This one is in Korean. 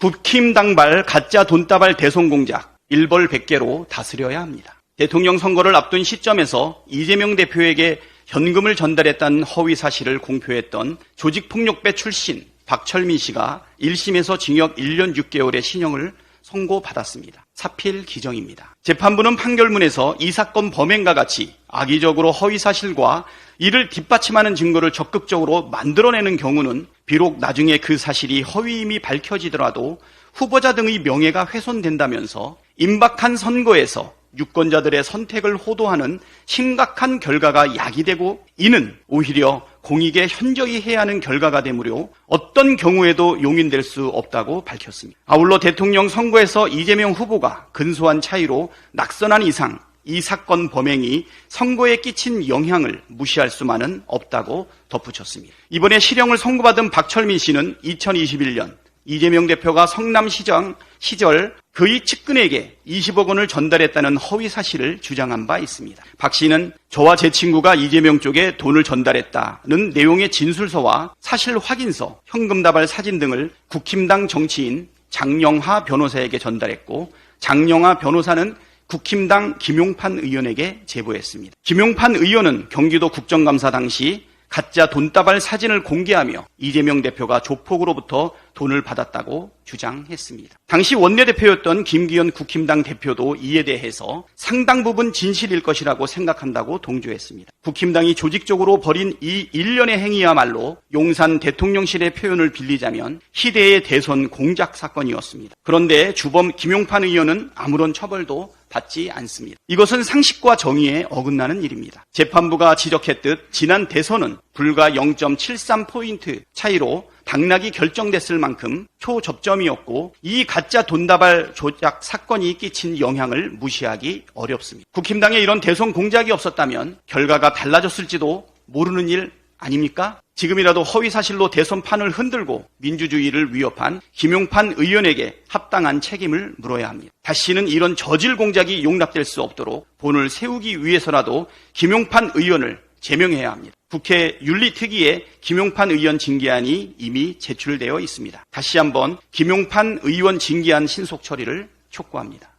국힘 당발 가짜 돈다발 대선 공작 일벌백계로 다스려야 합니다. 대통령 선거를 앞둔 시점에서 이재명 대표에게 현금을 전달했다는 허위 사실을 공표했던 조직폭력배 출신 박철민 씨가 1심에서 징역 1년 6개월의 신형을 선고받았습니다. 사필 기정입니다. 재판부는 판결문에서 이 사건 범행과 같이 악의적으로 허위 사실과 이를 뒷받침하는 증거를 적극적으로 만들어내는 경우는 비록 나중에 그 사실이 허위임이 밝혀지더라도 후보자 등의 명예가 훼손된다면서 임박한 선거에서 유권자들의 선택을 호도하는 심각한 결과가 야기되고 이는 오히려 공익에 현저히 해야 하는 결과가 되므로 어떤 경우에도 용인될 수 없다고 밝혔습니다. 아울러 대통령 선거에서 이재명 후보가 근소한 차이로 낙선한 이상 이 사건 범행이 선거에 끼친 영향을 무시할 수만은 없다고 덧붙였습니다. 이번에 실형을 선고받은 박철민 씨는 2021년 이재명 대표가 성남시장 시절 그의 측근에게 20억 원을 전달했다는 허위 사실을 주장한 바 있습니다. 박 씨는 저와 제 친구가 이재명 쪽에 돈을 전달했다는 내용의 진술서와 사실 확인서, 현금 다발 사진 등을 국힘당 정치인 장영하 변호사에게 전달했고 장영하 변호사는 국힘당 김용판 의원에게 제보했습니다. 김용판 의원은 경기도 국정감사 당시 가짜 돈다발 사진을 공개하며 이재명 대표가 조폭으로부터 돈을 받았다고 주장했습니다. 당시 원내대표였던 김기현 국힘당 대표도 이에 대해서 상당 부분 진실일 것이라고 생각한다고 동조했습니다. 국힘당이 조직적으로 벌인 이 일련의 행위야말로 용산 대통령실의 표현을 빌리자면 희대의 대선 공작 사건이었습니다. 그런데 주범 김용판 의원은 아무런 처벌도 받지 않습니다. 이것은 상식과 정의에 어긋나는 일입니다. 재판부가 지적했듯 지난 대선은 불과 0.73포인트 차이로 당락이 결정됐을 만큼 초접점이었고 이 가짜 돈다발 조작 사건이 끼친 영향을 무시하기 어렵습니다. 국힘당에 이런 대선 공작이 없었다면 결과가 달라졌을지도 모르는 일 아닙니까? 지금이라도 허위 사실로 대선 판을 흔들고 민주주의를 위협한 김용판 의원에게 합당한 책임을 물어야 합니다. 다시는 이런 저질 공작이 용납될 수 없도록 본을 세우기 위해서라도 김용판 의원을 제명해야 합니다. 국회 윤리특위에 김용판 의원 징계안이 이미 제출되어 있습니다. 다시 한번 김용판 의원 징계안 신속 처리를 촉구합니다.